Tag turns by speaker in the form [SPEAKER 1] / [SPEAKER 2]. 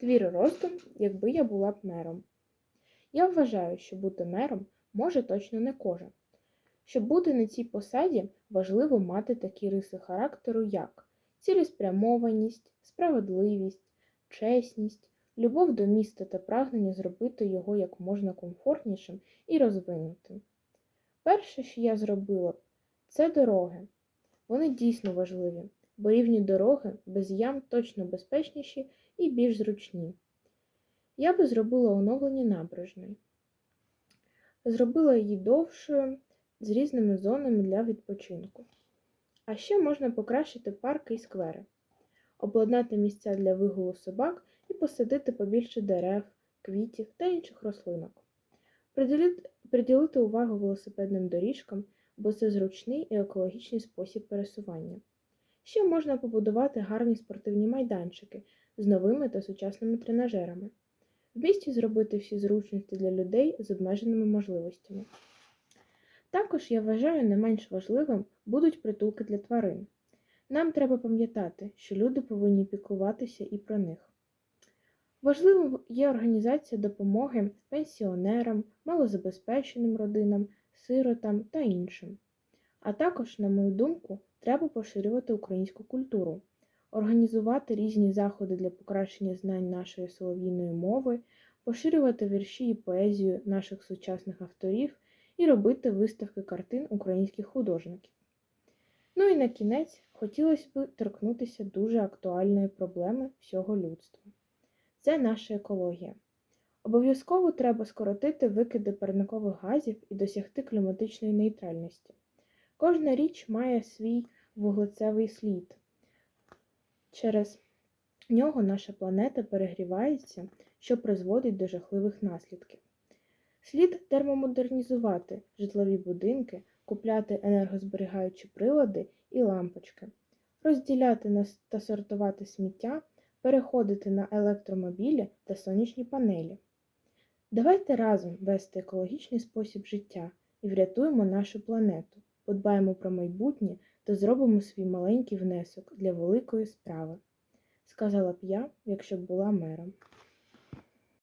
[SPEAKER 1] Твір роздум, якби я була б мером. Я вважаю, що бути мером може точно не кожен. Щоб бути на цій посаді, важливо мати такі риси характеру, як цілеспрямованість, справедливість, чесність, любов до міста та прагнення зробити його як можна комфортнішим і розвинутим. Перше, що я зробила, це дороги. Вони дійсно важливі, бо рівні дороги без ям точно безпечніші і більш зручні. Я би зробила оновлення набережної. Зробила її довшою з різними зонами для відпочинку. А ще можна покращити парки і сквери, обладнати місця для вигулу собак і посадити побільше дерев, квітів та інших рослинок. Приділити, увагу велосипедним доріжкам, бо це зручний і екологічний спосіб пересування. Ще можна побудувати гарні спортивні майданчики з новими та сучасними тренажерами. В місті зробити всі зручності для людей з обмеженими можливостями. Також я вважаю не менш важливим будуть притулки для тварин. Нам треба пам'ятати, що люди повинні піклуватися і про них. Важливим є організація допомоги пенсіонерам, малозабезпеченим родинам, сиротам та іншим. А також, на мою думку, треба поширювати українську культуру, організувати різні заходи для покращення знань нашої солов'їної мови, поширювати вірші і поезію наших сучасних авторів і робити виставки картин українських художників. Ну і на кінець хотілося б торкнутися дуже актуальної проблеми всього людства. Це наша екологія. Обов'язково треба скоротити викиди парникових газів і досягти кліматичної нейтральності. Кожна річ має свій вуглецевий слід. Через нього наша планета перегрівається, що призводить до жахливих наслідків. Слід термомодернізувати житлові будинки, купляти енергозберігаючі прилади і лампочки, розділяти та сортувати сміття, переходити на електромобілі та сонячні панелі. Давайте разом вести екологічний спосіб життя і врятуємо нашу планету, подбаємо про майбутнє та зробимо свій маленький внесок для великої справи, сказала б я, якщо б була мером.